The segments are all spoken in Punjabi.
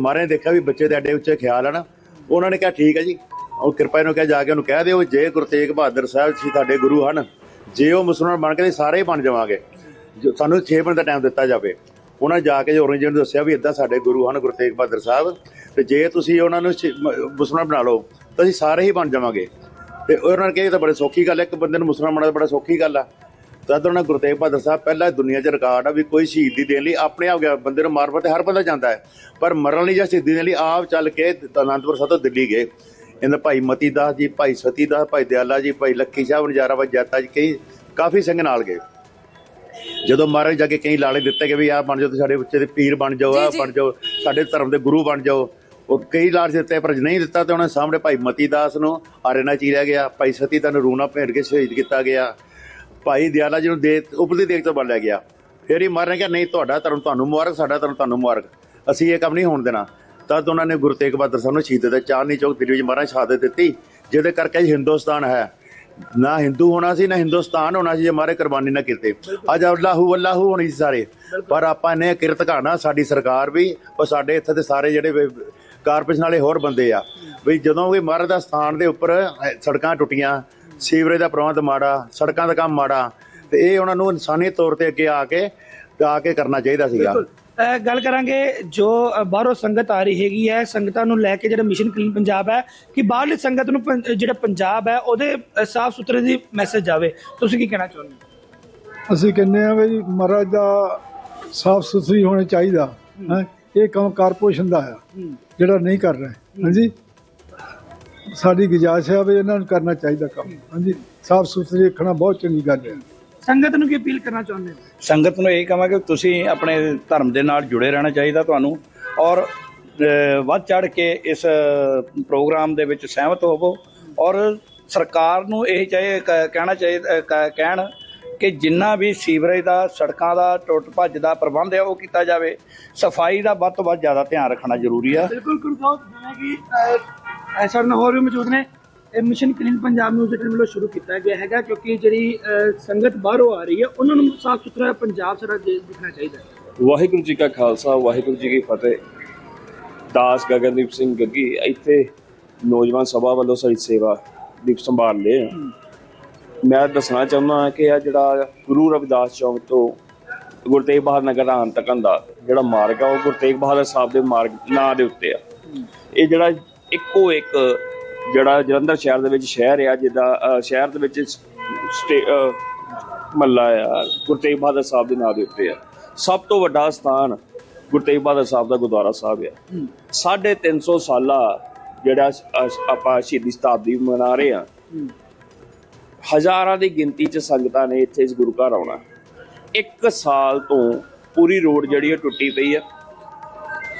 ਮਾਰੇ ਨੇ ਦੇਖਿਆ ਵੀ ਬੱਚੇ ਦੇ ਐਡੇ ਉੱਚੇ ਖਿਆਲ ਹਨ ਉਹਨਾਂ ਨੇ ਕਿਹਾ, ਠੀਕ ਹੈ ਜੀ। ਉਹ ਕਿਰਪਾ ਨੂੰ ਕਿਹਾ, ਜਾ ਕੇ ਉਹਨੂੰ ਕਹਿ ਦਿਓ, ਜੇ ਗੁਰੂ ਤੇਗ ਬਹਾਦਰ ਸਾਹਿਬ ਜੀ ਤੁਹਾਡੇ ਗੁਰੂ ਹਨ, ਜੇ ਉਹ ਮੁਸਲਮਾਨ ਬਣ ਕੇ ਤੇ ਸਾਰੇ ਹੀ ਬਣ ਜਾਵਾਂਗੇ। ਜੋ- ਸਾਨੂੰ 6 ਮਿੰਟ ਦਾ ਟਾਈਮ ਦਿੱਤਾ ਜਾਵੇ। ਉਹਨਾਂ ਨੇ ਜਾ ਕੇ ਔਰੰਗਜ਼ੇਬ ਨੂੰ ਦੱਸਿਆ ਵੀ ਇਦਾਂ ਸਾਡੇ ਗੁਰੂ ਹਨ ਗੁਰੂ ਤੇਗ ਬਹਾਦਰ ਸਾਹਿਬ। ਤੇ ਜੇ ਤੁਸੀਂ ਉਹਨਾਂ ਨੂੰ ਸ਼ੀ- ਮੁਸਲਮਾਨ ਬਣਾ ਲਓ, ਤਾਂ ਅਸੀਂ ਸਾਰੇ ਹੀ ਬਣ ਜਾਵਾਂਗੇ। ਤੇ ਉਹਨਾਂ ਨੇ ਕਿਹਾ, ਇਹ ਤਾਂ ਬੜੀ ਸੌਖੀ ਗੱਲ ਹੈ, ਇੱਕ ਬੰਦੇ ਨੂੰ ਮੁਸਲਮਾਨ ਬਣਾਉਣਾ ਬੜਾ ਸੌਖੀ ਗੱਲ ਆ। ਤਦ ਉਹਨਾਂ ਗੁਰੂ ਤੇਗ ਬਹਾਦਰ ਸਾਹਿਬ ਪਹਿਲਾਂ ਦੁਨੀਆ 'ਚ ਰਿਕਾਰਡ ਆ ਵੀ ਕੋਈ ਸ਼ਹੀਦੀ ਦੇਣ ਲਈ ਆਪਣੇ ਆਪ ਗਿਆ ਬੰਦੇ ਨੂੰ ਮਾਰ ਤੇ ਹਰ ਬੰਦਾ ਜਾਂਦਾ ਹੈ। ਪਰ ਮਰਨ ਲਈ ਜਾਂ ਸ਼ਹੀਦੀ ਦੇਣ ਲਈ ਆਪ ਚੱਲ ਕੇ ਅਨੰਦਪੁਰ ਸਾਹਿਬ ਤੋਂ ਦਿੱਲੀ ਗਏ। ਇਹਨਾਂ ਭਾਈ ਮਤੀ ਦਾਸ ਜੀ ਭਾਈ ਸਤੀ ਦਾਸ ਭਾਈ ਦਿਆਲਾ ਜੀ ਭਾਈ ਲੱਖੀ ਸਾਹਿਬ ਨਜ਼ਾਰਾ ਭਾਈ ਜੱਤਾ ਜੀ ਕਈ ਕਾਫੀ ਸਿੰਘ ਨਾਲ ਗਏ। ਜਦੋਂ ਮਹਾਰਾਜ ਜਾ ਕੇ ਕਈ ਲਾਲੇ ਦਿੱਤੇ ਕਿ ਵੀ ਆਹ ਬਣ ਜਾਓ ਤੁਸੀਂ ਸਾਡੇ ਬੱਚੇ ਦੇ ਪੀਰ ਬਣ ਜਾਓ ਆ। ਬਣ ਜਾਓ ਸਾਡੇ ਧਰਮ ਦੇ ਗੁਰੂ ਬਣ ਜਾਓ। ਉਹ ਕਈ ਲਾਲਚ ਦਿੱਤੇ ਪਰ ਨਹੀਂ ਦਿੱਤਾ ਤੇ ਉਹਨਾਂ ਸਾਹਮਣੇ ਭਾਈ ਮਤੀ ਦਾਸ ਨੂੰ ਆਰੇਨਾ ਚੀਰਿਆ ਗਿਆ। ਭਾਈ ਸਤੀ ਦਾ ਨੂੰ ਰੂਣਾ ਭੇਟ ਕੇ ਸ਼ਹੀਦ ਕੀਤਾ ਗਿਆ। ਭਾਈ ਦਿਆਲਾ ਜੀ ਨੂੰ ਦੇ ਉਪਰਲੀ ਦੇਖ ਤੋਂ ਬਲਿਆ ਗਿਆ। ਫਿਰ ਹੀ ਮਾਰਨ ਕਿਹਾ, ਨਹੀਂ, ਤੁਹਾਡਾ ਧਰਮ ਤੁਹਾਨੂੰ ਮੁਬਾਰਕ, ਸਾਡਾ ਧਰਮ ਤੁਹਾਨੂੰ ਮੁਬਾਰਕ। ਅਸੀਂ ਇਹ ਕੰਮ ਨਹੀਂ ਹੋਣ ਦੇਣਾ। ਤਦ ਉਹਨਾਂ ਨੇ ਗੁਰੂ ਤੇਗ ਬਹਾਦਰ ਸਾਹਿਬ ਨੂੰ ਸ਼ਹੀਦ ਦਿੱਤਾ। ਚਾਂਦਨੀ ਚੌਕ ਦਿੱਲੀ ਵਿੱਚ ਮਹਾਰਾਜ ਸ਼ਹਾਦਤ ਦਿੱਤੀ, ਜਿਹਦੇ ਕਰਕੇ ਅੱਜ ਹਿੰਦੁਸਤਾਨ ਹੈ। ਨਾ ਹਿੰਦੂ ਹੋਣਾ ਸੀ, ਨਾ ਹਿੰਦੁਸਤਾਨ ਹੋਣਾ ਸੀ, ਜੇ ਮਾਰੇ ਕੁਰਬਾਨੀ ਨਾ ਕੀਤੇ। ਅੱਜ ਅੱਲਾਹੂ ਅੱਲਾਹੂ ਹੋਣੀ ਸੀ ਸਾਰੇ। ਪਰ ਆਪਾਂ ਨੇ ਕਿਰਤ ਘਾਣਾ, ਸਾਡੀ ਸਰਕਾਰ ਵੀ ਔਰ ਸਾਡੇ ਇੱਥੇ ਦੇ ਸਾਰੇ ਜਿਹੜੇ ਕਾਰਪੋਰੇਸ਼ਨ ਵਾਲੇ ਹੋਰ ਬੰਦੇ ਆ, ਵੀ ਜਦੋਂ ਵੀ ਮਹਾਰਾਜ ਦਾ ਸਥਾਨ ਦੇ ਉੱਪਰ ਸੜਕਾਂ ਟੁੱਟੀਆਂ ਸੀਵਰੇਜ ਦਾ ਪ੍ਰਬੰਧ ਮਾੜਾ ਸੜਕਾਂ ਦਾ ਕੰਮ ਮਾੜਾ ਤੇ ਇਹ ਉਹਨਾਂ ਨੂੰ ਇਨਸਾਨੀ ਤੌਰ ਤੇ ਅੱਗੇ ਆ ਕੇ ਆ ਕੇ ਕਰਨਾ ਚਾਹੀਦਾ ਸੀਗਾ। ਗੱਲ ਕਰਾਂਗੇ ਜੋ ਬਾਹਰੋਂ ਸੰਗਤ ਆ ਰਹੀ ਹੈਗੀ ਹੈ ਸੰਗਤਾਂ ਨੂੰ ਲੈ ਕੇ ਜਿਹੜਾ ਮਿਸ਼ਨ ਕਲੀਨ ਪੰਜਾਬ ਹੈ ਕਿ ਬਾਹਰਲੀ ਸੰਗਤ ਨੂੰ ਜਿਹੜਾ ਪੰਜਾਬ ਹੈ ਉਹਦੇ ਸਾਫ਼ ਸੁਥਰੇ ਦੀ ਮੈਸੇਜ ਜਾਵੇ ਤੁਸੀਂ ਕੀ ਕਹਿਣਾ ਚਾਹੁੰਦੇ ਹੋ? ਅਸੀਂ ਕਹਿੰਦੇ ਆ ਵੀ ਮਹਾਰਾਜ ਦਾ ਸਾਫ਼ ਸੁਥਰੀ ਹੋਣਾ ਚਾਹੀਦਾ ਹੈ। ਇਹ ਕੰਮ ਕਾਰਪੋਰੇਸ਼ਨ ਦਾ ਆ ਜਿਹੜਾ ਨਹੀਂ ਕਰ ਰਿਹਾ। ਹਾਂਜੀ। ਸਾਡੀ ਗੁਜਾਇਸ਼ ਹੈ ਵੀ ਇਹਨਾਂ ਨੂੰ ਕਰਨਾ ਚਾਹੀਦਾ ਕੰਮ। ਹਾਂਜੀ ਸਾਫ਼ ਸੁਥਰੀ ਰੱਖਣਾ ਬਹੁਤ ਚੰਗੀ ਗੱਲ ਹੈ। ਸੰਗਤ ਨੂੰ ਕੀ ਅਪੀਲ ਕਰਨਾ ਚਾਹੁੰਦੇ ਹੋ? ਸੰਗਤ ਨੂੰ ਇਹ ਕਹਾਂਗੇ ਕਿ ਤੁਸੀਂ ਆਪਣੇ ਧਰਮ ਦੇ ਨਾਲ ਜੁੜੇ ਰਹਿਣਾ ਚਾਹੀਦਾ ਤੁਹਾਨੂੰ ਔਰ ਵੱਧ ਚੜ ਕੇ ਇਸ ਪ੍ਰੋਗਰਾਮ ਦੇ ਵਿੱਚ ਸਹਿਮਤ ਹੋਵੋ ਔਰ ਸਰਕਾਰ ਨੂੰ ਇਹ ਚਾਹੇ ਕਹਿਣਾ ਚਾਹੀਦਾ ਕਹਿਣ ਕਿ ਜਿੰਨਾ ਵੀ ਸੀਵਰੇਜ ਦਾ ਸੜਕਾਂ ਦਾ ਟੁੱਟ ਭੱਜ ਦਾ ਪ੍ਰਬੰਧ ਹੈ ਉਹ ਕੀਤਾ ਜਾਵੇ। ਸਫ਼ਾਈ ਦਾ ਵੱਧ ਤੋਂ ਵੱਧ ਜ਼ਿਆਦਾ ਧਿਆਨ ਰੱਖਣਾ ਜ਼ਰੂਰੀ ਆ। ਬਿਲਕੁਲ ਗੁਰਦਾਸ ਜਿਵੇਂ ਕਿ ਐਸਾ ਨਾ ਹੋਰ ਵੀ ਮੌਜੂਦ ਨੇ। ਇਹ ਮਿਸ਼ਨ ਕਲੀਨ ਪੰਜਾਬ ਨਿਊਜ਼ ਦੇ ਵੱਲੋਂ ਸ਼ੁਰੂ ਕੀਤਾ ਗਿਆ ਹੈਗਾ ਕਿਉਂਕਿ ਜਿਹੜੀ ਸੰਗਤ ਬਾਹਰੋਂ ਆ ਰਹੀ ਹੈ, ਉਹਨਾਂ ਨੂੰ ਸਾਫ਼ ਸੁਥਰਾ ਪੰਜਾਬ ਸਾਡਾ ਦਿਖਣਾ ਚਾਹੀਦਾ ਵਾਹਿਗੁਰੂ ਜੀ ਕਾ ਖਾਲਸਾ, ਵਾਹਿਗੁਰੂ ਜੀ ਕੀ ਫਤਿਹ। ਦਾਸ ਗਗਨਦੀਪ ਸਿੰਘ ਗੱਗੀ, ਇੱਥੇ ਨੌਜਵਾਨ ਸਭਾ ਵੱਲੋਂ ਸਾਡੀ ਸੇਵਾ ਦੀਪ ਸੰਭਾਲ ਲਏ ਮੈਂ ਦੱਸਣਾ ਚਾਹੁੰਦਾ ਕਿ ਆ ਜਿਹੜਾ ਗੁਰੂ ਰਵਿਦਾਸ ਚੌਂਕ ਤੋਂ ਗੁਰੂ ਤੇਗ ਬਹਾਦਰ ਨਗਰ ਆਉਣ ਤੱਕਨ ਦਾ ਜਿਹੜਾ ਮਾਰਗ ਆ, ਉਹ ਗੁਰੂ ਤੇਗ ਬਹਾਦਰ ਸਾਹਿਬ ਦੇ ਮਾਰਗ, ਨਾਂ ਦੇ ਉੱਤੇ ਆ। ਇਹ ਜਿਹੜਾ ਇੱਕੋ ਇੱਕ ਜਿਹੜਾ ਜਲੰਧਰ ਸ਼ਹਿਰ ਦੇ ਵਿੱਚ ਸ਼ਹਿਰ ਆ ਜਿੱਦਾਂ ਅ, ਸ਼ਹਿਰ ਦੇ ਵਿੱਚ ਮੱਲਾ ਆ ਗੁਰੂ ਤੇਗ ਬਹਾਦਰ ਸਾਹਿਬ ਦੇ ਨਾਂ ਦੇ ਉੱਤੇ ਆ। ਸਭ ਤੋਂ ਵੱਡਾ ਸਥਾਨ ਗੁਰੂ ਤੇਗ ਬਹਾਦਰ ਸਾਹਿਬ ਦਾ ਗੁਰਦੁਆਰਾ ਸਾਹਿਬ ਆ। ਸਾਢੇ 350 ਸਾਲਾ ਜਿਹੜਾ ਆਪਾਂ ਸ਼ਹੀਦੀ ਸ਼ਤਾਬਦੀ ਮਨਾ ਰਹੇ ਆ। ਹਜ਼ਾਰਾਂ ਦੀ ਗਿਣਤੀ ਚ ਸੰਗਤਾਂ ਨੇ ਇੱਥੇ ਇਸ ਗੁਰੂ ਘਰ ਆਉਣਾ। ਇੱਕ ਸਾਲ ਤੋਂ ਪੂਰੀ ਰੋਡ ਜਿਹੜੀ ਹੈ ਟੁੱਟੀ ਪਈ ਆ।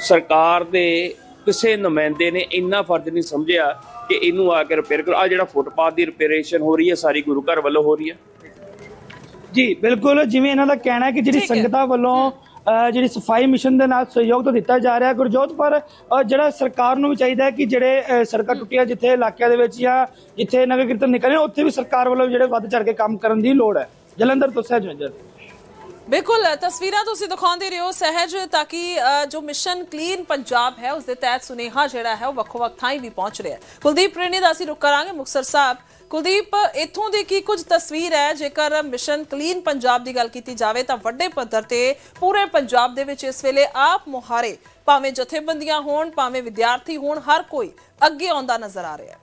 ਸਰਕਾਰ ਦੇ ਕਿਸੇ ਨੁਮਾਇੰਦੇ ਨੇ ਇੰਨਾ ਫਰਜ਼ ਨਹੀਂ ਸਮਝਿਆ ਕਿ ਇਹਨੂੰ ਆ ਕੇ ਰਿਪੇਅਰ ਕਰੋ। ਆ ਜਿਹੜਾ ਫੁੱਟਪਾਥ ਦੀ ਰਿਪੇਅਰੇਸ਼ਨ ਹੋ ਰਹੀ ਹੈ ਸਾਰੀ ਗੁਰੂ ਘਰ ਵੱਲੋਂ ਹੋ ਰਹੀ ਹੈ। ਜੀ ਬਿਲਕੁਲ ਜਿਵੇਂ ਇਹਨਾਂ ਦਾ ਕਹਿਣਾ ਹੈ ਕਿ ਜਿਹੜੀ। ਸੰਗਤਾਂ ਵੱਲੋਂ ਜਿਹੜੀ ਸਫ਼ਾਈ ਮਿਸ਼ਨ ਦੇ ਨਾਲ ਸਹਿਯੋਗ ਤਾਂ ਦਿੱਤਾ ਜਾ ਰਿਹਾ ਹੈ ਗੁਰਜੋਤ ਪਰ ਜਿਹੜਾ ਸਰਕਾਰ ਨੂੰ ਵੀ ਚਾਹੀਦਾ ਹੈ ਕਿ ਜਿਹੜੇ ਸੜਕਾਂ ਟੁੱਟੀਆਂ ਜਿੱਥੇ ਇਲਾਕਿਆਂ ਦੇ ਵਿੱਚ ਜਾਂ ਜਿੱਥੇ ਨਗਰ ਕੀਰਤਨ ਨਿਕਲੇ ਉੱਥੇ ਵੀ ਸਰਕਾਰ ਵੱਲੋਂ ਜਿਹੜੇ ਵੱਧ ਚੜ ਕੇ ਕੰਮ ਕਰਨ ਦੀ ਲੋੜ ਹੈ। ਜਲੰਧਰ ਤੋਂ ਸਹਿਜ ਨਜ਼ਰ ਬਿਲਕੁਲ ਤਸਵੀਰਾਂ ਤੁਸੀਂ ਦਿਖਾਉਂਦੇ ਰਹੋ ਸਹਿਜ, ਤਾਂ ਕਿ ਜੋ ਮਿਸ਼ਨ ਕਲੀਨ ਪੰਜਾਬ ਹੈ ਉਸ ਦੇ ਤਹਿਤ ਸੁਨੇਹਾ ਜਿਹੜਾ ਹੈ, ਉਹ ਵੱਖੋ ਵੱਖ ਥਾਈਂ ਵੀ ਪਹੁੰਚ ਰਿਹਾ ਹੈ। ਕੁਲਦੀਪ ਪ੍ਰੇਣੀ ਦਾ ਅਸੀਂ ਰੁਕ ਕਰਾਂਗੇ, ਮੁਕਤਸਰ ਸਾਹਿਬ। ਕੁਲਦੀਪ, ਇੱਥੋਂ ਦੀ ਕੀ ਕੁਝ ਤਸਵੀਰ ਹੈ? ਜੇਕਰ ਮਿਸ਼ਨ ਕਲੀਨ ਪੰਜਾਬ ਦੀ ਗੱਲ ਕੀਤੀ ਜਾਵੇ, ਤਾਂ ਵੱਡੇ ਪੱਧਰ ਤੇ ਪੂਰੇ ਪੰਜਾਬ ਦੇ ਵਿੱਚ ਇਸ ਵੇਲੇ ਆਪ ਮੁਹਾਰੇ, ਭਾਵੇਂ ਜਥੇਬੰਦੀਆਂ ਹੋਣ, ਭਾਵੇਂ ਵਿਦਿਆਰਥੀ ਹੋਣ, ਹਰ ਕੋਈ ਅੱਗੇ ਆਉਂਦਾ ਨਜ਼ਰ ਆ ਰਿਹਾ ਹੈ।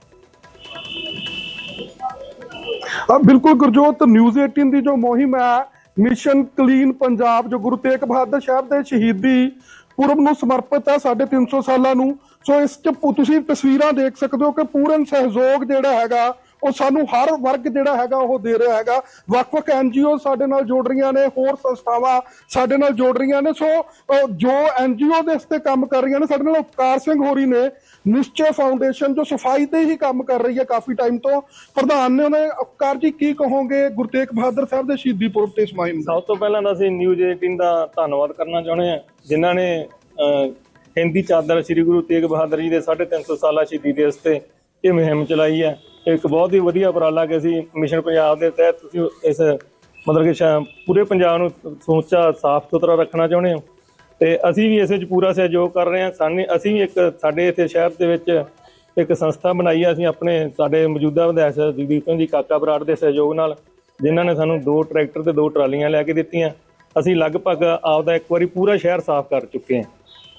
ਬਿਲਕੁਲ ਗੁਰਜੋਤ ਨਿਊਜ਼ 18 ਦੀ ਜੋ ਮੁਹਿੰਮ ਹੈ ਮਿਸ਼ਨ ਕਲੀਨ ਪੰਜਾਬ, ਜੋ ਗੁਰੂ ਤੇਗ ਬਹਾਦਰ ਸਾਹਿਬ ਦੇ ਸ਼ਹੀਦੀ ਪੁਰਬ ਨੂੰ ਸਮਰਪਿਤ ਹੈ 350 ਸਾਲਾਂ ਨੂੰ। ਸੋ ਇਸ ਚ ਤੁਸੀਂ ਤਸਵੀਰਾਂ ਦੇਖ ਸਕਦੇ ਹੋ ਕਿ ਪੂਰਨ ਸਹਿਯੋਗ ਜਿਹੜਾ ਹੈਗਾ ਉਹ ਸਾਨੂੰ ਹਰ ਵਰਗ ਜਿਹੜਾ ਹੈਗਾ ਉਹ ਦੇ ਰਿਹਾ ਹੈਗਾ। ਵੱਖ-ਵੱਖ ਐਨਜੀਓ ਸਾਡੇ ਨਾਲ ਜੁੜ ਰਹੀਆਂ ਨੇ ਹੋਰ ਸੰਸਥਾਵਾਂ ਸਾਡੇ ਨਾਲ ਜੁੜ ਰਹੀਆਂ ਨੇ। ਸੋ ਜੋ ਐਨਜੀਓ ਦੇ ਇਸ ਕੰਮ ਕਰ ਰਹੀਆਂ ਨੇ ਸਾਡੇ ਨਾਲ ਉਪਕਾਰ ਸਿੰਘ ਹੋਰੀ ਨੇ ਨਿਸ਼ਚੈ ਫਾਊਂਡੇਸ਼ਨ ਜੋ ਸਫ਼ਾਈ ਤੇ ਹੀ ਕੰਮ ਕਰ ਰਹੀ ਹੈ ਕਾਫੀ ਟਾਈਮ ਤੋਂ। ਪ੍ਰਧਾਨ ਨੇ ਉਹਨੇ ਉਪਕਾਰ ਜੀ ਕੀ ਕਹੋਗੇ? ਗੁਰੂ ਤੇਗ ਬਹਾਦਰ ਸਾਹਿਬ ਦੇ ਸ਼ਹੀਦੀ ਪੁਰਬ ਤੇ ਇਸ ਮੁਹਿੰਮ ਸਭ ਤੋਂ ਪਹਿਲਾਂ ਤਾਂ ਅਸੀਂ ਨਿਊਜ਼ 18 ਦਾ ਧੰਨਵਾਦ ਕਰਨਾ ਚਾਹੁੰਦੇ ਹਾਂ ਜਿਨ੍ਹਾਂ ਨੇ ਅਹ, ਹਿੰਦੀ ਚਾਦਰ ਸ੍ਰੀ ਗੁਰੂ ਤੇਗ ਬਹਾਦਰ ਜੀ ਦੇ 350 ਸਾਲਾ ਸ਼ਹੀਦੀ ਦਿਵਸ ਤੇ ਇਹ ਮੁਹਿੰਮ ਚਲਾਈ ਹੈ। ਇੱਕ ਬਹੁਤ ਹੀ ਵਧੀਆ ਉਪਰਾਲਾ ਕਿ ਅਸੀਂ ਮਿਸ਼ਨ ਪੰਜਾਬ ਦੇ ਤਹਿਤ ਤੁਸੀਂ ਇਸ, ਮਤਲਬ ਕਿ ਸ਼ਾ- ਪੂਰੇ ਪੰਜਾਬ ਨੂੰ ਸਮੁੱਚਾ, ਸਾਫ਼ ਸੁਥਰਾ ਰੱਖਣਾ ਚਾਹੁੰਦੇ ਹੋ। ਤੇ ਅਸੀਂ ਵੀ ਇਸ ਵਿੱਚ ਪੂਰਾ ਸਹਿਯੋਗ ਕਰ ਰਹੇ ਹਾਂ। ਸਾਨੇ, ਅਸੀਂ ਵੀ ਇੱਕ ਸਾਡੇ ਇੱਥੇ ਸ਼ਹਿਰ ਦੇ ਵਿੱਚ ਇੱਕ ਸੰਸਥਾ ਬਣਾਈ ਹੈ ਅਸੀਂ ਆਪਣੇ ਸਾਡੇ ਮੌਜੂਦਾ ਵਿਧਾਇਕ ਸਾਹਿਬ ਜਗਦੀਪ ਸਿੰਘ ਜੀ, ਕਾਕਾ ਬਰਾੜ ਦੇ ਸਹਿਯੋਗ ਨਾਲ, ਜਿਨ੍ਹਾਂ ਨੇ ਸਾਨੂੰ ਦੋ ਟਰੈਕਟਰ ਤੇ ਦੋ ਟਰਾਲੀਆਂ ਲੈ ਕੇ ਦਿੱਤੀਆਂ। ਅਸੀਂ ਲਗਭਗ ਆਪਦਾ ਇੱਕ ਵਾਰੀ ਪੂਰਾ ਸ਼ਹਿਰ ਸਾਫ਼ ਕਰ ਚੁੱਕੇ ਹਾਂ।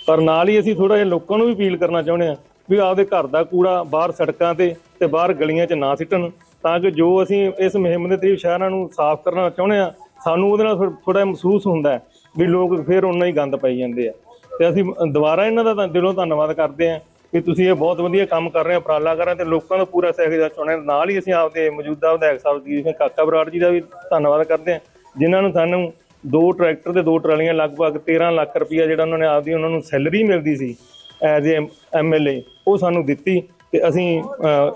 ਪਰ ਨਾਲ ਹੀ ਅਸੀਂ ਥੋੜਾ ਜਿਹਾ ਲੋਕਾਂ ਨੂੰ ਵੀ ਅਪੀਲ ਕਰਨਾ ਚਾਹੁੰਦੇ ਹਾਂ ਵੀ ਆਪਦੇ ਘਰ ਦਾ ਕੂੜਾ ਬਾਹਰ ਸੜਕਾਂ ਤੇ ਤੇ ਬਾਹਰ ਗਲੀਆਂ 'ਚ ਨਾ ਸਿੱਟਣ, ਤਾਂ ਕਿ ਜੋ ਅਸੀਂ ਇਸ ਮੁਹਿੰਮ ਦੇ ਤਹਿਤ ਸ਼ਹਿਰਾਂ ਨੂੰ ਸਾਫ਼ ਕਰਨਾ ਚਾਹੁੰਦੇ ਹਾਂ, ਸਾਨੂੰ ਉਹਦੇ ਨਾਲ ਥੋੜਾ ਮਹਿਸੂਸ ਹੁੰਦਾ ਵੀ ਲੋਕ ਫਿਰ ਉਹਨਾਂ ਹੀ ਗੰਦ ਪਾਈ ਜਾਂਦੇ ਆ। ਤੇ ਅਸੀਂ ਦੁਬਾਰਾ ਇਹਨਾਂ ਦਾ ਤਾਂ ਦਿਲੋਂ ਧੰਨਵਾਦ ਕਰਦੇ ਹਾਂ ਕਿ ਤੁਸੀਂ ਇਹ ਬਹੁਤ ਵਧੀਆ ਕੰਮ ਕਰ ਰਹੇ ਹੋ, ਉਪਰਾਲਾ ਕਰ ਰਹੇ ਹੋ ਤੇ ਲੋਕਾਂ ਦਾ ਪੂਰਾ ਸਹਿਯੋਗ ਚਾਹੁੰਦੇ ਹਾਂ। ਨਾਲ ਹੀ ਅਸੀਂ ਆਪਦੇ ਮੌਜੂਦਾ ਵਿਧਾਇਕ ਸਾਹਿਬ ਜੀ ਸਿੰਘ ਕਾਕਾ ਬਰਾੜ ਜੀ ਦਾ ਵੀ ਧੰਨਵਾਦ ਕਰਦੇ ਹਾਂ, ਜਿਨ੍ਹਾਂ ਨੂੰ ਸਾਨੂੰ ਦੋ ਟਰੈਕਟਰ ਤੇ ਦੋ ਟਰਾਲੀਆਂ ਲਗਭਗ 13 ਲੱਖ ਰੁਪਈਆ ਜਿਹੜਾ ਉਹਨਾਂ ਨੇ ਆਪਦੀ ਉਹਨਾਂ ਨੂੰ ਸੈਲਰੀ ਮਿਲਦੀ ਸੀ ਐਜ਼ ਏ ਐਮਐਲਏ, ਉਹ ਸਾਨੂੰ ਦਿੱਤੀ। ਤੇ ਅਸੀਂ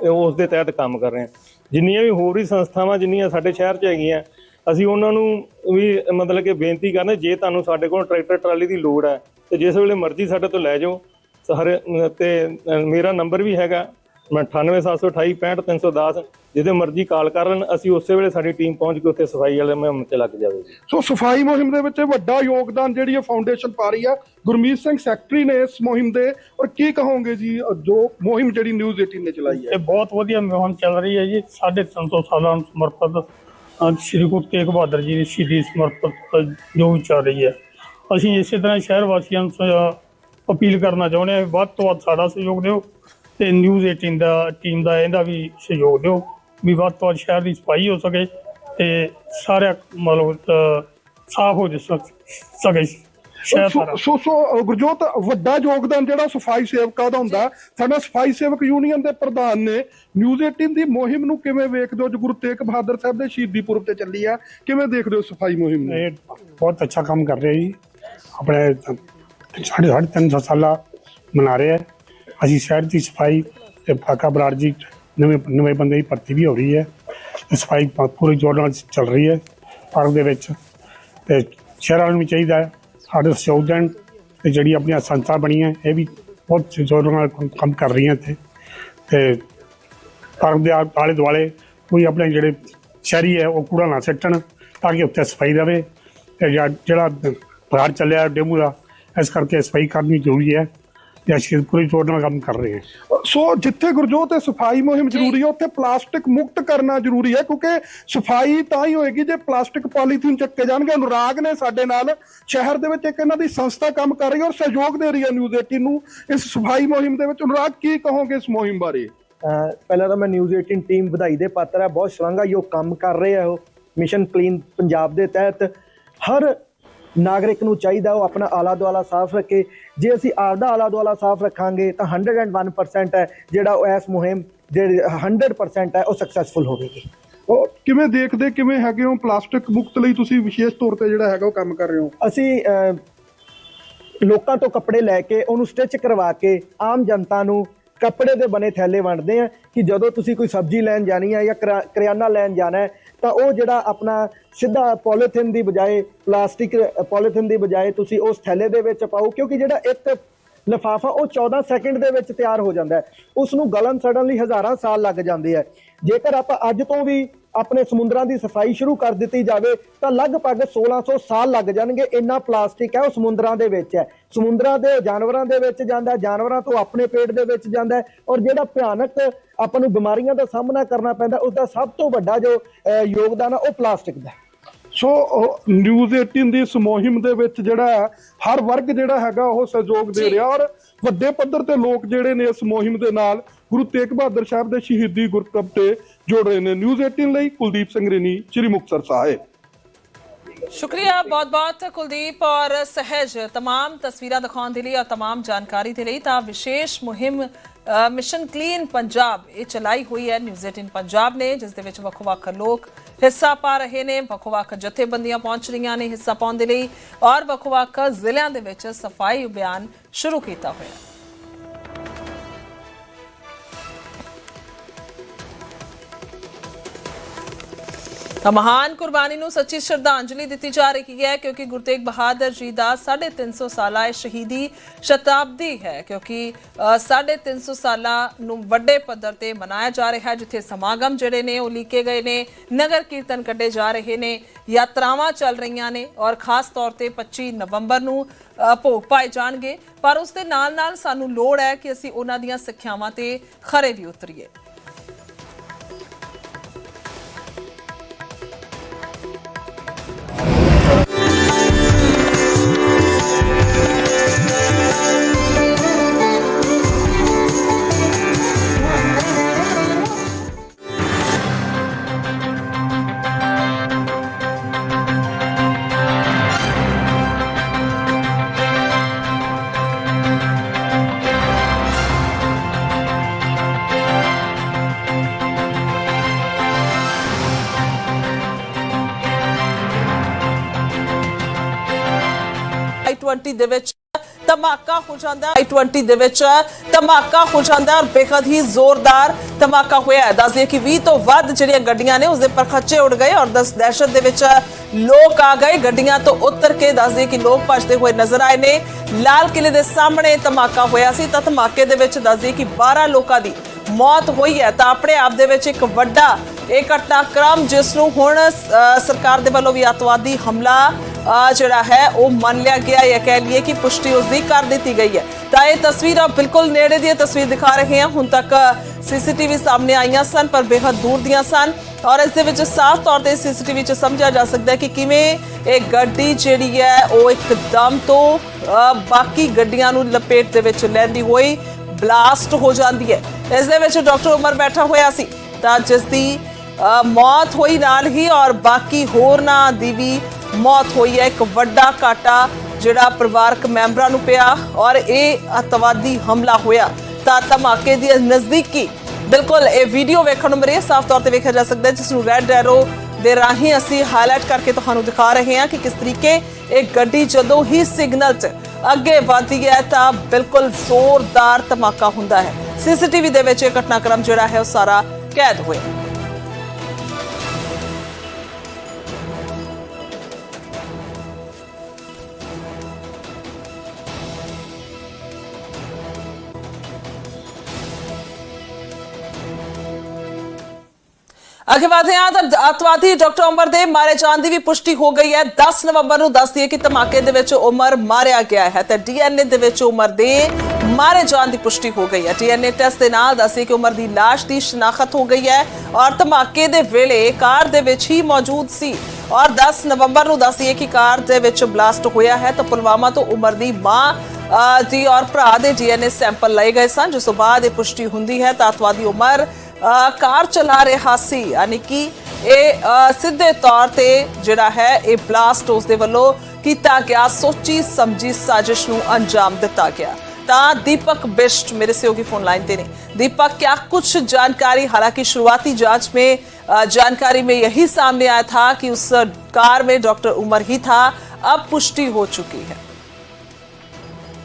ਉਸ ਦੇ ਤਹਿਤ ਕੰਮ ਕਰ ਰਹੇ ਹਾਂ। ਜਿੰਨੀਆਂ ਵੀ ਹੋਰ ਵੀ ਸੰਸਥਾਵਾਂ, ਜਿੰਨੀਆਂ ਸਾਡੇ ਸ਼ਹਿਰ 'ਚ ਹੈਗੀਆਂ, ਅਸੀਂ ਉਹਨਾਂ ਨੂੰ ਵੀ ਮਤਲਬ ਕਿ ਬੇਨਤੀ ਕਰਦੇ ਜੇ ਤੁਹਾਨੂੰ ਸਾਡੇ ਕੋਲ ਟਰੈਕਟਰ ਟਰਾਲੀ ਦੀ ਲੋੜ ਹੈ, ਤੇ ਜਿਸ ਵੇਲੇ ਮਰਜ਼ੀ ਸਾਡੇ ਤੋਂ ਲੈ ਜਾਓ। ਸਾਰੇ, ਤੇ ਮੇਰਾ ਨੰਬਰ ਵੀ ਹੈਗਾ, ਮੈਂ 9872865310 ਜਿਹਦੇ ਮਰਜ਼ੀ ਕਾਲ ਕਰਨ ਅਸੀਂ ਉਸੇ ਵੇਲੇ ਸਾਡੀ ਟੀਮ ਪਹੁੰਚ ਕੇ ਉੱਥੇ ਸਫ਼ਾਈ ਵਾਲੇ ਮੁਹਿੰਮ ਤੇ ਲੱਗ ਜਾਵੇਗੀ ਸੋ ਸਫ਼ਾਈ ਮੁਹਿੰਮ ਦੇ ਵਿੱਚ ਵੱਡਾ ਯੋਗਦਾਨ ਜਿਹੜੀ ਇਹ ਫਾਊਂਡੇਸ਼ਨ ਪਾ ਰਹੀ ਹੈ ਗੁਰਮੀਤ ਸਿੰਘ ਸੈਕਟਰੀ ਨੇ ਇਸ ਮੁਹਿੰਮ ਦੇ ਔਰ ਕੀ ਕਹੋਗੇ ਜੀ ਜੋ ਮੁਹਿੰਮ ਜਿਹੜੀ ਨਿਊਜ਼ 18 ਨੇ ਚਲਾਈ ਹੈ? ਇਹ ਬਹੁਤ ਵਧੀਆ ਮੁਹਿੰਮ ਚੱਲ ਰਹੀ ਹੈ ਜੀ ਸਾਢੇ ਤਿੰਨ ਸੌ ਸਾਲਾਂ ਨੂੰ ਸਮਰਪਿਤ ਸ੍ਰੀ ਗੁਰੂ ਤੇਗ ਬਹਾਦਰ ਜੀ ਦੀ ਸ਼ਹੀਦੀ ਸਮਰਪਿਤ ਜੋ ਵੀ ਚੱਲ ਰਹੀ ਹੈ। ਅਸੀਂ ਇਸੇ ਤਰ੍ਹਾਂ ਸ਼ਹਿਰ ਵਾਸੀਆਂ ਨੂੰ ਅਪੀਲ ਕਰਨਾ ਚਾਹੁੰਦੇ ਹਾਂ ਵੱਧ ਤੋਂ ਵੱਧ ਸਾਡਾ ਸਹਿਯੋਗ ਦਿਓ ਤੇ ਨਿਊਜ਼ 18 ਦਾ ਟੀਮ ਦਾ ਇਹਦਾ ਵੀ ਸਹਿਯੋਗ ਦਿਓ। ਵੀ ਵੱਧ ਤੋਂ ਵੱਧ ਸ਼ਹਿਰ ਦੀ ਸਫ਼ਾਈ ਹੋ ਸਕੇ ਤੇ ਸਾਰਾ ਮਤਲਬ ਸਾਫ਼ ਹੋ ਜਾ ਸਕ- ਸੋ ਸੋ ਸੋ, ਗੁਰਜੋਤ ਵੱਡਾ ਯੋਗਦਾਨ ਜਿਹੜਾ ਸਫ਼ਾਈ ਸੇਵਕਾਂ ਦਾ ਹੁੰਦਾ। ਸਾਡਾ ਸਫ਼ਾਈ ਸੇਵਕ ਯੂਨੀਅਨ ਦੇ ਪ੍ਰਧਾਨ ਨੇ ਨਿਊਜ਼ 18 ਦੀ ਮੁਹਿੰਮ ਨੂੰ ਕਿਵੇਂ ਵੇਖਦੇ ਹੋ? ਜੋ ਗੁਰੂ ਤੇਗ ਬਹਾਦਰ ਸਾਹਿਬ ਦੇ ਸ਼ਹੀਦੀ ਪੁਰਬ ਤੇ ਚੱਲੀ ਆ ਕਿਵੇਂ ਦੇਖਦੇ ਹੋ ਸਫ਼ਾਈ ਮੁਹਿੰਮ ਨੂੰ? ਇਹ ਬਹੁਤ ਅੱਛਾ ਕੰਮ ਕਰ ਰਹੇ ਜੀ। ਆਪਣੇ ਸਾਢੇ ਸਾਢੇ ਤਿੰਨ ਸੌ ਸਾਲਾ ਮਨਾ ਰਹੇ ਅਸੀਂ ਸ਼ਹਿਰ ਦੀ ਸਫ਼ਾਈ ਤੇ ਫਾਕਾ ਬਰਾੜ ਜੀ ਨਵੇਂ ਨਵੇਂ ਬੰਦੇ ਦੀ ਭਰਤੀ ਵੀ ਹੋ ਰਹੀ ਹੈ। ਸਫ਼ਾਈ ਪ- ਪੂਰੇ ਜ਼ੋਰ ਨਾਲ ਚੱਲ ਰਹੀ ਹੈ ਪਾਰਕ ਦੇ ਵਿੱਚ। ਤੇ ਸ਼ਹਿਰਾਂ ਨੂੰ ਵੀ ਚਾਹੀਦਾ ਹੈ। ਸਾਡੇ ਸਹਿਯੋਗ ਦੇਣ ਤੇ ਜਿਹੜੀ ਆਪਣੀਆਂ ਸੰਸਥਾ ਬਣੀਆਂ, ਇਹ ਵੀ ਬਹੁਤ ਜ਼ੋਰ ਨਾਲ ਕੰਮ- ਕਰ ਰਹੀਆਂ ਇੱਥੇ। ਤੇ ਪਾਰਕ ਦੇ ਆਲੇ ਦੁਆਲੇ ਕੋਈ ਆਪਣੇ ਜਿਹੜੇ ਸ਼ਹਿਰੀ ਹੈ, ਉਹ ਕੂੜਾ ਨਾ ਸਿੱਟਣ ਤਾਂ ਕਿ ਉੱਥੇ ਸਫ਼ਾਈ ਰਵੇ। ਤੇ ਜਿਹੜਾ ਬਾਹਰ ਚੱਲਿਆ ਡੇਂਗੂ ਦਾ, ਇਸ ਕਰਕੇ ਸਫ਼ਾਈ ਕਰਨੀ ਜ਼ਰੂਰੀ ਹੈ। ਤੇ ਅਸੀਂ ਪੂਰੀ ਜ਼ੋਰ ਨਾਲ ਕੰਮ ਕਰ ਰਹੇ ਹਾਂ ਸੋ ਜਿੱਥੇ ਗੁਰਜੋਤ ਇਹ ਸਫ਼ਾਈ ਮੁਹਿੰਮ ਜ਼ਰੂਰੀ ਹੈ ਉੱਥੇ ਪਲਾਸਟਿਕ ਮੁਕਤ ਕਰਨਾ ਜ਼ਰੂਰੀ ਹੈ ਕਿਉਂਕਿ ਸਫ਼ਾਈ ਤਾਂ ਹੀ ਹੋਏਗੀ ਜੇ ਪਲਾਸਟਿਕ ਪੋਲੀਥੀਨ ਚੱਕੇ ਜਾਣਗੇ। ਅਨੁਰਾਗ ਨੇ ਸਾਡੇ ਨਾਲ ਸ਼ਹਿਰ ਦੇ ਵਿੱਚ ਇੱਕ ਇਹਨਾਂ ਦੀ ਸੰਸਥਾ ਕੰਮ ਕਰ ਰਹੀ ਹੈ ਔਰ ਸਹਿਯੋਗ ਦੇ ਰਹੀ ਹੈ ਨਿਊਜ਼ 18 ਨੂੰ ਇਸ ਸਫ਼ਾਈ ਮੁਹਿੰਮ ਦੇ ਵਿੱਚ। ਅਨੁਰਾਗ ਕੀ ਕਹੋਗੇ ਇਸ ਮੁਹਿੰਮ ਬਾਰੇ? ਅਹ ਪਹਿਲਾਂ ਤਾਂ ਮੈਂ ਨਿਊਜ਼ 18 ਟੀਮ ਵਧਾਈ ਦੇ ਪਾਤਰ ਹੈ ਬਹੁਤ ਸ਼ਲਾਘਾਯੋਗ ਕੰਮ ਕਰ ਰਹੇ ਆ ਉਹ। ਮਿਸ਼ਨ ਕਲੀਨ ਪੰਜਾਬ ਦੇ ਤਹਿਤ ਹਰ ਨਾਗਰਿਕ ਨੂੰ ਚਾਹੀਦਾ ਉਹ ਆਪਣਾ ਆਲਾ ਦੁਆਲਾ ਸਾਫ਼ ਰੱਖੇ। ਜੇ ਅਸੀਂ ਆਪਦਾ ਆਲਾ ਦੁਆਲਾ ਸਾਫ਼ ਰੱਖਾਂਗੇ ਤਾਂ 101% ਹੈ ਜਿਹੜਾ ਉਹ ਇਸ ਮੁਹਿੰਮ ਜਿਹੜੀ 100% ਹੈ ਉਹ ਸਕਸੈਸਫੁਲ ਹੋਵੇਗੀ। ਉਹ ਕਿਵੇਂ ਦੇਖਦੇ ਕਿਵੇਂ ਹੈਗੇ ਹੋ? ਪਲਾਸਟਿਕ ਮੁਕਤ ਲਈ ਤੁਸੀਂ ਵਿਸ਼ੇਸ਼ ਤੌਰ ਤੇ ਜਿਹੜਾ ਹੈਗਾ ਉਹ ਕੰਮ ਕਰ ਰਹੇ ਹੋ? ਅਸੀਂ ਲੋਕਾਂ ਤੋਂ ਕੱਪੜੇ ਲੈ ਕੇ ਉਹਨੂੰ ਸਟਿਚ ਕਰਵਾ ਕੇ ਆਮ ਜਨਤਾ ਨੂੰ ਕੱਪੜੇ ਦੇ ਬਣੇ ਥੈਲੇ ਵੰਡਦੇ ਆ ਕਿ ਜਦੋਂ ਤੁਸੀਂ ਕੋਈ ਸਬਜ਼ੀ ਲੈਣ ਜਾਣੀ ਹੈ ਜਾਂ ਕਰਾ- ਕਰਿਆਨਾ ਲੈਣ ਜਾਣਾ ਹੈ ਤਾਂ ਉਹ ਜਿਹੜਾ ਆਪਣਾ ਸਿੱਧਾ ਪੋਲੀਥਿਨ ਦੀ ਬਜਾਏ, ਪਲਾਸਟਿਕ ਪੋਲੀਥਿਨ ਦੀ ਬਜਾਏ ਤੁਸੀਂ ਉਸ ਥੈਲੇ ਦੇ ਵਿੱਚ ਪਾਓ, ਕਿਉਂਕਿ ਜਿਹੜਾ ਇੱਕ ਲਿਫਾਫਾ, ਉਹ 14 ਸੈਕਿੰਡ ਦੇ ਵਿੱਚ ਤਿਆਰ ਹੋ ਜਾਂਦਾ ਹੈ। ਉਸ ਨੂੰ ਗਲਨ ਸੜਨ ਲਈ ਹਜ਼ਾਰਾਂ ਸਾਲ ਲੱਗ ਜਾਂਦੇ ਆ ਜੇਕਰ ਆਪਾਂ ਅੱਜ ਤੋਂ ਵੀ ਆਪਣੇ ਸਮੁੰਦਰਾਂ ਦੀ ਸਫ਼ਾਈ ਸ਼ੁਰੂ ਕਰ ਦਿੱਤੀ ਜਾਵੇ, ਤਾਂ ਲਗਭਗ 1600 ਸਾਲ ਲੱਗ ਜਾਣਗੇ, ਇੰਨਾ ਪਲਾਸਟਿਕ ਹੈ ਉਹ ਸਮੁੰਦਰਾਂ ਦੇ ਵਿੱਚ ਹੈ। ਸਮੁੰਦਰਾਂ ਦੇ, ਜਾਨਵਰਾਂ ਦੇ ਵਿੱਚ ਜਾਂਦਾ ਜਾਨਵਰਾਂ ਤੋਂ ਆਪਣੇ ਪੇਟ ਦੇ ਵਿੱਚ ਜਾਂਦਾ ਔਰ ਜਿਹੜਾ ਭਿਆਨਕ ਆਪਾਂ ਨੂੰ ਬਿਮਾਰੀਆਂ ਦਾ ਸਾਹਮਣਾ ਕਰਨਾ ਪੈਂਦਾ ਉਸ ਦਾ ਸਭ ਤੋਂ ਵੱਡਾ ਜੋ ਯੋਗਦਾਨ ਹੈ ਉਹ ਪਲਾਸਟਿਕ ਦਾ ਸੋ ਉਹ ਨਿਊਜ਼ 18 ਦੀ ਇਸ ਮੁਹਿੰਮ ਦੇ ਵਿੱਚ ਜਿਹੜਾ ਹੈ, ਹਰ ਵਰਗ ਜਿਹੜਾ ਹੈਗਾ ਉਹ ਸਹਿਯੋਗ ਦੇ ਰਿਹਾ ਔਰ ਵੱਡੇ ਪੱਧਰ ਤੇ ਲੋਕ ਜਿਹੜੇ ਨੇ ਇਸ ਮੁਹਿੰਮ ਦੇ ਨਾਲ ਗੁਰੂ ਤੇਗ ਬਹਾਦਰ ਸਾਹਿਬ ਦੇ ਸ਼ਹੀਦੀ ਗੁਰਪੁਰਬ ਤੇ ਜੁੜ ਰਹੇ ਨੇ ਨਿਊਜ਼ 18 ਲਈ ਕੁਲਦੀਪ ਸਿੰਘ ਰੇਨੀ ਸ੍ਰੀ ਮੁਕਤਸਰ ਸਾਹਿਬ ਸ਼ੁਕਰੀਆ ਬਹੁਤ ਬਹੁਤ ਕੁਲਦੀਪ ਔਰ ਸਹਿਜ तमाम ਤਸਵੀਰਾਂ ਦਿਖਾਉਣ ਦੇ ਲਈ ਔਰ तमाम ਜਾਣਕਾਰੀ ਦੇ ਲਈ ਤਾਂ ਵਿਸ਼ੇਸ਼ ਮੁਹਿੰਮ ਅ, ਮਿਸ਼ਨ ਕਲੀਨ ਪੰਜਾਬ ਇਹ ਚਲਾਈ ਹੋਈ ਹੈ ਨਿਊਜ਼ 18 ਪੰਜਾਬ ਨੇ ਜਿਸ ਦੇ ਵਿੱਚ ਵੱਖ-ਵੱਖ ਲੋਕ ਹਿੱਸਾ ਪਾ ਰਹੇ ਨੇ। ਵੱਖ-ਵੱਖ ਜਥੇਬੰਦੀਆਂ ਪਹੁੰਚ ਰਹੀਆਂ ਨੇ ਹਿੱਸਾ ਪਾਉਣ ਦੇ ਲਈ ਔਰ ਵੱਖ-ਵੱਖ ਜ਼ਿਲ੍ਹਿਆਂ ਦੇ ਵਿੱਚ ਸਫ਼ਾਈ ਅਭਿਆਨ ਸ਼ੁਰੂ ਕੀਤਾ ਹੋਇਆ। ਤਾਂ ਮਹਾਨ ਕੁਰਬਾਨੀ ਨੂੰ ਸੱਚੀ ਸ਼ਰਧਾਂਜਲੀ ਦਿੱਤੀ ਜਾ ਰਹੀ ਹੈ ਕਿਉਂਕਿ ਗੁਰੂ ਤੇਗ ਬਹਾਦਰ ਜੀ ਦਾ 350 ਸਾਲਾ ਇਹ ਸ਼ਹੀਦੀ ਸ਼ਤਾਬਦੀ ਹੈ ਕਿਉਂਕਿ ਅ, 350 ਸਾਲਾਂ ਨੂੰ ਵੱਡੇ ਪੱਧਰ ਤੇ ਮਨਾਇਆ ਜਾ ਰਿਹਾ ਹੈ ਜਿੱਥੇ ਸਮਾਗਮ ਜਿਹੜੇ ਨੇ ਉਹ ਲੀਕੇ ਗਏ ਨੇ ਨਗਰ ਕੀਰਤਨ ਕੱਢੇ ਜਾ ਰਹੇ ਨੇ ਯਾਤਰਾਵਾਂ ਚੱਲ ਰਹੀਆਂ ਨੇ ਔਰ ਖਾਸ ਤੌਰ ਤੇ 25 ਨਵੰਬਰ ਨੂੰ ਭੋਗ ਪਾਏ ਜਾਣਗੇ ਪਰ ਉਸ ਦੇ ਨਾਲ ਨਾਲ ਸਾਨੂੰ ਲੋੜ ਹੈ ਕਿ ਅਸੀਂ ਉਹਨਾਂ ਦੀਆਂ ਸਿੱਖਿਆਵਾਂ ਤੇ ਖਰੇ ਵੀ ਉਤਰੀਏ। I20 ਦੇ ਵਿੱਚ ਧਮਾਕਾ ਹੋ ਜਾਂਦਾ ਹੈ। I20 ਦੇ ਵਿੱਚ ਧਮਾਕਾ ਹੋ ਜਾਂਦਾ ਔਰ ਬੇਖਦ ਹੀ ਜ਼ੋਰਦਾਰ ਧਮਾਕਾ ਹੋਇਆ ਹੈ। ਦੱਸਦੇ ਕਿ 20 ਤੋਂ ਵੱਧ ਜਿਹੜੀਆਂ ਗੱਡੀਆਂ ਨੇ ਉਸ ਦੇ ਪਰਖੱਚੇ ਉੱਡ ਗਏ ਔਰ ਦਸ ਦਹਿਸ਼ਤ ਦੇ ਵਿੱਚ ਲੋਕ ਆ ਗਏ। ਗੱਡੀਆਂ ਤੋਂ ਉਤਰ ਕੇ ਦੱਸਦੇ ਕਿ ਲੋਕ ਭੱਜਦੇ ਹੋਏ ਨਜ਼ਰ ਆਏ ਨੇ। ਲਾਲ ਕਿਲੇ ਦੇ ਸਾਹਮਣੇ ਧਮਾਕਾ ਹੋਇਆ ਸੀ। ਤਾਂ ਧਮਾਕੇ ਦੇ ਵਿੱਚ ਦੱਸਦੇ ਕਿ 12 ਲੋਕਾਂ ਦੀ ਮੌਤ ਹੋਈ ਹੈ। ਤਾਂ ਆਪਣੇ ਆਪ ਦੇ ਵਿੱਚ ਇੱਕ ਵੱਡਾ ਇਹ ਘਟਨਾਕ੍ਰਮ ਜਿਸ ਨੂੰ ਹੁਣ ਅ, ਸਰਕਾਰ ਦੇ ਵੱਲੋਂ ਵੀ ਅੱਤਵਾਦੀ ਹਮਲਾ ਜਿਹੜਾ ਹੈ, ਉਹ ਮੰਨ ਲਿਆ ਗਿਆ ਜਾਂ ਕਹਿ ਲਈਏ ਕਿ ਪੁਸ਼ਟੀ ਉਸ ਦੀ ਕਰ ਦਿੱਤੀ ਗਈ ਹੈ। ਤਾਂ ਇਹ ਤਸਵੀਰਾਂ ਬਿਲਕੁਲ ਨੇੜੇ ਦੀ ਤਸਵੀਰ ਦਿਖਾ ਰਹੇ ਹਾਂ। ਹੁਣ ਤੱਕ ਸੀਸੀਟੀਵੀ ਸਾਹਮਣੇ ਆਈਆਂ ਸਨ, ਪਰ ਬੇਹੱਦ ਦੂਰ ਦੀਆਂ ਸਨ। ਔਰ ਇਸ ਦੇ ਵਿੱਚ ਸਾਫ਼ ਤੌਰ ਤੇ ਸੀਸੀਟੀਵੀ 'ਚ ਸਮਝਿਆ ਜਾ ਸਕਦਾ ਹੈ ਕਿ ਕਿਵੇਂ ਇਹ ਗੱਡੀ ਜਿਹੜੀ ਹੈ, ਉਹ ਇੱਕਦਮ ਤੋਂ ਬਾਕੀ ਗੱਡੀਆਂ ਨੂੰ ਲਪੇਟ ਦੇ ਵਿੱਚ ਲੈਂਦੀ ਹੋਈ ਬਲਾਸਟ ਹੋ ਜਾਂਦੀ ਹੈ। ਇਸ ਦੇ ਵਿੱਚ ਡਾਕਟਰ ਉਮਰ ਬੈਠਾ ਹੋਇਆ ਸੀ। ਤਾਂ ਜਿਸ ਦੀ ਮੌਤ ਹੋਈ ਨਾਲ ਹੀ ਔਰ ਬਾਕੀ ਹੋਰਨਾਂ ਦੀ ਵੀ ਮੌਤ ਹੋਈ ਹੈ, ਇੱਕ ਵੱਡਾ ਘਾਟਾ ਜਿਹੜਾ ਪਰਿਵਾਰਕ ਮੈਂਬਰਾਂ ਨੂੰ ਪਿਆ ਔਰ ਇਹ ਅਤਵਾਦੀ ਹਮਲਾ ਹੋਇਆ। ਤਾਂ ਧਮਾਕੇ ਦੀ ਨਜ਼ਦੀਕੀ ਬਿਲਕੁਲ ਇਹ ਵੀਡੀਓ ਵੇਖਣ ਨੂੰ ਮਿਲੇ ਸਾਫ਼ ਤੌਰ ਤੇ ਵੇਖਿਆ ਜਾ ਸਕਦਾ ਜਿਸ ਨੂੰ ਰੈੱਡ ਐਰੋ ਦੇ ਰਾਹੀਂ ਅਸੀਂ ਹਾਈਲਾਈਟ ਕਰਕੇ ਤੁਹਾਨੂੰ ਦਿਖਾ ਰਹੇ ਹਾਂ ਕਿ ਕਿਸ ਤਰੀਕੇ ਇਹ ਗੱਡੀ ਜਦੋਂ ਹੀ ਸਿਗਨਲ 'ਚ ਅੱਗੇ ਵਧਦੀ ਹੈ, ਤਾਂ ਬਿਲਕੁਲ ਜ਼ੋਰਦਾਰ ਧਮਾਕਾ ਹੁੰਦਾ ਹੈ। ਸੀਸੀਟੀਵੀ ਦੇ ਵਿੱਚ ਇਹ ਘਟਨਾਕ੍ਰਮ ਜਿਹੜਾ ਹੈ, ਉਹ ਸਾਰਾ ਕੈਦ ਹੋਇਆ। ਅੱਗੇ ਵਧਦੇ ਹਾਂ ਤਾਂ ਅਤਵਾਦੀ ਡਾਕਟਰ ਉਮਰ ਦੇ ਮਾਰੇ ਜਾਣ ਦੀ ਵੀ ਪੁਸ਼ਟੀ ਹੋ ਗਈ ਹੈ 10 ਨਵੰਬਰ ਨੂੰ ਦੱਸਦੀ ਹੈ ਕਿ ਧਮਾਕੇ ਦੇ ਵਿੱਚ ਉਮਰ ਮਾਰਿਆ ਗਿਆ ਹੈ ਤੇ ਡੀਐਨਏ ਦੇ ਵਿੱਚ ਉਮਰ ਦੇ ਮਾਰੇ ਜਾਣ ਦੀ ਪੁਸ਼ਟੀ ਹੋ ਗਈ ਹੈ ਡੀਐਨਏ ਟੈਸਟ ਦੇ ਨਾਲ ਦੱਸਦੀ ਕਿ ਉਮਰ ਦੀ ਲਾਸ਼ ਦੀ ਸ਼ਨਾਖਤ ਹੋ ਗਈ ਹੈ ਔਰ ਧਮਾਕੇ ਦੇ ਵੇਲੇ ਕਾਰ ਦੇ ਵਿੱਚ ਹੀ ਮੌਜੂਦ ਸੀ ਔਰ 10 ਨਵੰਬਰ ਨੂੰ ਦੱਸਦੀ ਹੈ ਕਿ ਕਾਰ ਦੇ ਵਿੱਚ ਬਲਾਸਟ ਹੋਇਆ ਹੈ ਤਾਂ ਪੁਲਵਾਮਾ ਤੋਂ ਉਮਰ ਦੀ ਮਾਂ ਦੀ ਔਰ ਭਰਾ ਦੇ ਡੀਐਨਏ ਸੈਂਪਲ ਲਏ ਗਏ ਸਨ ਜਿਸ ਤੋਂ ਬਾਅਦ ਇਹ ਪੁਸ਼ਟੀ ਹੁੰਦੀ ਹੈ ਤਾਂ ਅਤਵਾਦੀ ਉਮਰ ਕਾਰ ਚਲਾ ਰਿਹਾ ਸੀ ਯਾਨੀ ਕਿ ਇਹ ਅ, ਸਿੱਧੇ ਤੌਰ ਤੇ ਜਿਹੜਾ ਹੈ ਇਹ ਬਲਾਸਟ ਉਸ ਦੇ ਵੱਲੋਂ ਕੀਤਾ ਗਿਆ ਸੋਚੀ ਸਮਝੀ ਸਾਜ਼ਿਸ਼ ਨੂੰ ਅੰਜਾਮ ਦਿੱਤਾ ਗਿਆ ਤਾਂ दीपक बिष्ट मेरे सहयोगी फोन लाइन पे नहीं दीपक क्या कुछ जानकारी हालांकि शुरुआती जांच में अ, जानकारी में यही सामने आया था कि उस कार में डॉक्टर उमर ही था अब पुष्टि हो चुकी है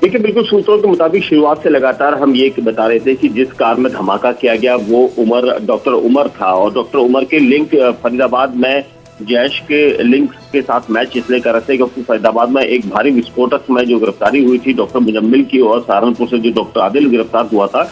देखिए, बिल्कुल सूत्रों के मुताबिक शुरुआत से लगातार हम ये बता रहे थे कि जिस कार में धमाका किया गया, वो उमर, डॉक्टर उमर था। और डॉक्टर उमर के लिंक, फरीदाबाद में जैश के लिंक के साथ मैच इसलिए कर रहे थे क्योंकि फरीदाबाद में एक भारी विस्फोटक में जो गिरफ्तारी हुई थी डॉक्टर मुजम्मिल की और सहारनपुर से जो डॉक्टर आदिल गिरफ़्तार हुआ था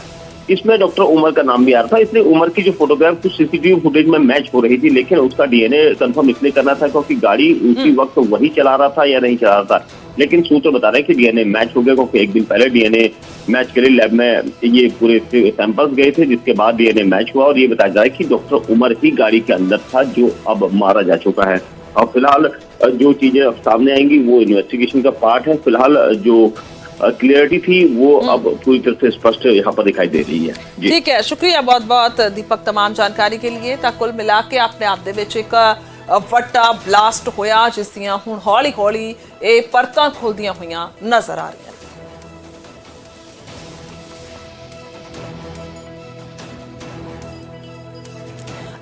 इसमें डॉक्टर उमर का नाम भी आ रहा था। इसलिए उमर की जो फोटोग्राफ कुछ सीसीटीवी फुटेज में मैच हो रही थी लेकिन उसका डीएनए कंफर्म इसलिए करना था क्योंकि गाड़ी उसी वक्त वही चला रहा था या नहीं चला रहा था। लेकिन सूत्र बता रहे हैं कि डीएनए मैच हो गया क्योंकि एक दिन पहले डीएनए मैच के लिए लैब में ये पूरे सैंपल्स गए थे जिसके बाद डीएनए मैच हुआ और ये बताया जा रहा है कि डॉक्टर उमर ही गाड़ी के अंदर था जो अब मारा जा चुका है। और फ़िलहाल जो चीज़ें अब सामने आएँगी वो इन्वेस्टिगेशन का पार्ट है। फ़िलहाल जो क्लियरिटी थी वो अब पूरी तरह से स्पष्ट यहाँ पर दिखाई दे रही है जी ਠੀਕ ਹੈ ਸ਼ੁਕਰੀਆ ਬਹੁਤ ਬਹੁਤ ਦੀਪਕ तमाम ਜਾਣਕਾਰੀ ਕੇ ਲਈ ਤਾਂ ਕੁੱਲ ਮਿਲਾ ਕੇ ਆਪਣੇ ਆਪ ਦੇ ਵਿੱਚ ਇੱਕ ਅ, ਵੱਡਾ ਬਲਾਸਟ ਹੋਇਆ ਜਿਸ ਦੀਆਂ ਹੁਣ ਹੌਲੀ ਹੌਲੀ ਇਹ ਪਰਤਾਂ ਖੁੱਲਦੀਆਂ ਹੋਈਆਂ ਨਜ਼ਰ ਆ ਰਹੀਆਂ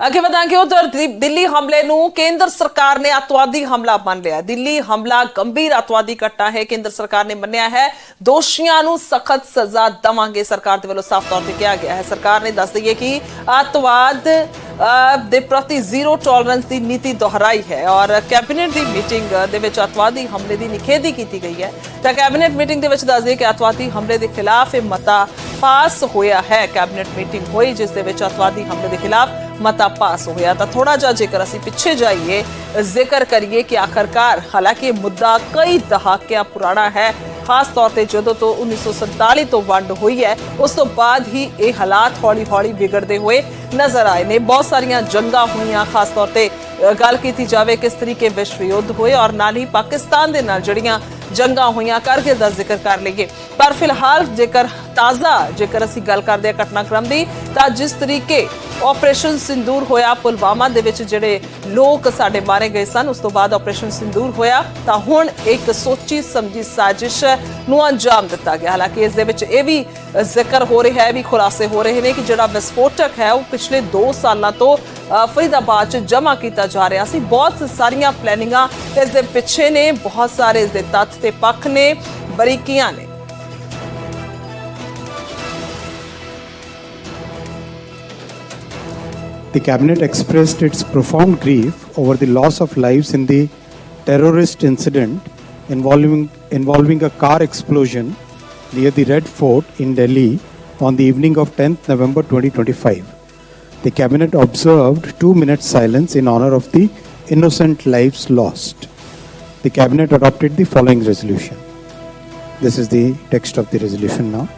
ਅੱਗੇ ਵਧਾਂਗੇ ਉਧਰ ਦਿੱਲੀ ਹਮਲੇ ਨੂੰ। ਕੇਂਦਰ ਸਰਕਾਰ ਨੇ ਅਤਵਾਦੀ ਹਮਲਾ ਮੰਨ ਲਿਆ। ਦਿੱਲੀ ਹਮਲਾ ਗੰਭੀਰ ਅਤਵਾਦੀ ਘਟਨਾ ਹੈ, ਕੇਂਦਰ ਸਰਕਾਰ ਨੇ ਮੰਨਿਆ ਹੈ। ਦੋਸ਼ੀਆਂ ਨੂੰ ਸਖਤ ਸਜ਼ਾ ਦਵਾਂਗੇ। ਸਰਕਾਰ ਦੇ ਵੱਲੋਂ ਸਾਫ਼ ਤੌਰ ਤੇ ਕਿਹਾ ਗਿਆ ਹੈ। ਸਰਕਾਰ ਨੇ ਦੱਸ ਦਈਏ ਕਿ ਅਤਵਾਦ ਦੇ ਪ੍ਰਤੀ ਜ਼ੀਰੋ ਟੋਲਰੈਂਸ ਦੀ ਨੀਤੀ ਦੁਹਰਾਈ ਹੈ ਔਰ ਕੈਬਨਿਟ ਦੀ ਮੀਟਿੰਗ ਦੇ ਵਿੱਚ ਅਤਵਾਦੀ ਹਮਲੇ ਦੀ ਨਿਖੇਧੀ ਕੀਤੀ ਗਈ ਹੈ। ਤਾਂ ਕੈਬਨਿਟ ਮੀਟਿੰਗ ਦੇ ਵਿੱਚ ਦੱਸ ਦੱਸਦੇ ਕਿ ਅਤਵਾਦੀ ਹਮਲੇ ਦੇ ਖਿਲਾਫ ਇਹ ਮਤਾ ਪਾਸ ਹੋਇਆ ਹੈ, ਕੈਬਨਿਟ ਮੀਟਿੰਗ ਹੋਈ, ਜਿਸ ਦੇ ਵਿੱਚ ਅਤਵਾਦੀ ਹਮਲੇ ਦੇ ਖਿਲਾਫ ਮਤਾ ਪਾਸ ਹੋਇਆ। ਤਾਂ ਥੋੜਾ ਜਿਹਾ ਜੇਕਰ ਅਸੀਂ ਪਿੱਛੇ ਜਾਈਏ, ਜ਼ਿਕਰ ਕਰੀਏ ਕਿ ਆਖਰਕਾਰ, ਹਾਲਾਂਕਿ ਮੁੱਦਾ ਕਈ ਦਹਾਕਿਆਂ ਪੁਰਾਣਾ ਹੈ, ਖਾਸ ਤੌਰ ਤੇ ਜਦੋਂ ਤੋਂ 1947 ਤੋਂ ਵੰਡ ਹੋਈ ਹੈ, ਉਸ ਤੋਂ ਬਾਅਦ ਹੀ ਇਹ ਹਾਲਾਤ ਹੌਲੀ-ਹੌਲੀ ਵਿਗੜਦੇ ਹੋਏ ਨਜ਼ਰ ਆਏ ਨੇ। ਬਹੁਤ ਸਾਰੀਆਂ ਜੰਗਾਂ ਹੋਈਆਂ, ਖਾਸ ਤੌਰ ਤੇ ਗੱਲ ਕੀਤੀ ਜਾਵੇ ਕਿਸ ਤਰੀਕੇ ਵਿਸ਼ਵ ਯੁੱਧ ਹੋਏ ਔਰ ਨਾਲ ਹੀ ਪਾਕਿਸਤਾਨ ਦੇ ਨਾਲ ਜਿਹੜੀਆਂ ਜੰਗਾਂ ਹੋਈਆਂ ਕਰਗਿਲ ਦਾ ਜ਼ਿਕਰ ਕਰ ਲਈਏ। ਪਰ ਫਿਲਹਾਲ ਜੇਕਰ ਤਾਜ਼ਾ। ਜੇਕਰ ਅਸੀਂ ਗੱਲ ਕਰਦੇ ਹਾਂ ਘਟਨਾਕ੍ਰਮ ਦੀ, ਤਾਂ ਜਿਸ ਤਰੀਕੇ ਆਪਰੇਸ਼ਨ ਸਿੰਦੂਰ ਹੋਇਆ ਪੁਲਵਾਮਾ ਦੇ ਵਿੱਚ, ਜਿਹੜੇ ਲੋਕ ਸਾਡੇ ਮਾਰੇ ਗਏ ਸਨ, ਉਸ ਤੋਂ ਬਾਅਦ ਆਪਰੇਸ਼ਨ ਸਿੰਦੂਰ ਹੋਇਆ, ਤਾਂ ਹੁਣ ਇੱਕ ਸੋਚੀ ਸਮਝੀ ਸਾਜ਼ਿਸ਼ ਨੂੰ ਅੰਜਾਮ ਦਿੱਤਾ ਗਿਆ। ਹਾਲਾਂਕਿ ਇਸ ਦੇ ਵਿੱਚ ਇਹ ਵੀ ਜ਼ਿਕਰ ਹੋ ਰਿਹਾ ਹੈ ਵੀ ਖੁਲਾਸੇ ਹੋ ਰਹੇ ਨੇ ਕਿ ਜਿਹੜਾ ਵਿਸਫੋਟਕ ਹੈ, ਉਹ ਪਿਛਲੇ 2 ਸਾਲਾਂ ਤੋਂ ਫਰੀਦਾਬਾਦ 'ਚ ਜਮ੍ਹਾਂ ਕੀਤਾ ਜਾ ਰਿਹਾ ਸੀ। ਬਹੁਤ ਸਾਰੀਆਂ ਪਲੈਨਿੰਗਾਂ ਇਸ ਦੇ ਪਿੱਛੇ ਨੇ, ਬਹੁਤ ਸਾਰੇ ਇਸ ਦੇ ਤੱਥ ਤੇ ਪੱਖ ਨੇ, ਬਰੀਕੀਆਂ ਨੇ। The Cabinet expressed its profound grief over the loss of lives in the terrorist incident involving, involving a car explosion near the Red Fort in Delhi on the evening of 10th November 2025. The Cabinet observed two minutes silence in honor of the innocent lives lost. The Cabinet adopted the following resolution. This is the text of the resolution now.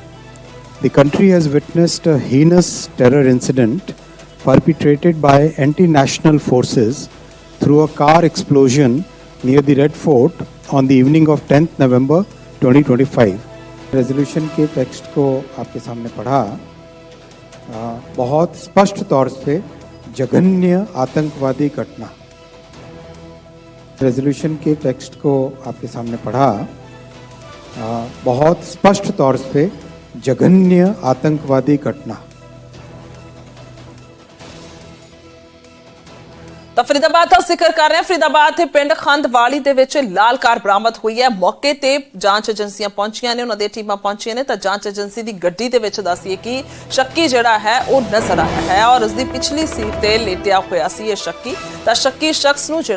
The country has witnessed a heinous terror incident perpetrated by anti national forces through a car explosion near the Red Fort on the evening of 10th November 2025. Resolution के टेक्स्ट को आपके सामने पढ़ा बहुत स्पष्ट तौर से जघन्य आतंकवादी घटना रेजोल्यूशन के टेक्स्ट को आपके सामने पढ़ा आ, बहुत स्पष्ट तौर से जघन्य आतंकवादी घटना ਤਾਂ ਫਰੀਦਾਬਾਦ ਦਾ ਜ਼ਿਕਰ ਕਰ ਰਹੇ ਹਾਂ। ਫਰੀਦਾਬਾਦ ਤੇ ਪਿੰਡ ਖੰਦਵਾਲੀ ਦੇ ਵਿੱਚ ਲਾਲ ਕਾਰ ਬਰਾਮਦ ਹੋਈ ਹੈ। ਮੌਕੇ ਤੇ ਜਾਂਚ ਏਜੰਸੀਆਂ ਪਹੁੰਚੀਆਂ ਨੇ, ਉਹਨਾਂ ਦੀਆਂ ਟੀਮਾਂ ਪਹੁੰਚੀਆਂ ਨੇ। ਤਾਂ ਜਾਂਚ ਏਜੰਸੀ ਦੀ ਗੱਡੀ ਦੇ ਵਿੱਚ ਦੱਸੀਏ ਕਿ ਸ਼ੱਕੀ ਜਿਹੜਾ ਹੈ, ਉਹ ਨਜ਼ਰ ਆਇਆ ਹੈ ਔਰ ਉਸ ਦੀ ਪਿਛਲੀ ਸੀਟ ਤੇ ਲੇਟਿਆ ਹੋਇਆ ਸੀ ਇਹ ਸ਼ੱਕੀ। ਤਾਂ ਸ਼ੱਕੀ ਸ਼ਖਸ ਨੂੰ ਜਿਹੜਾ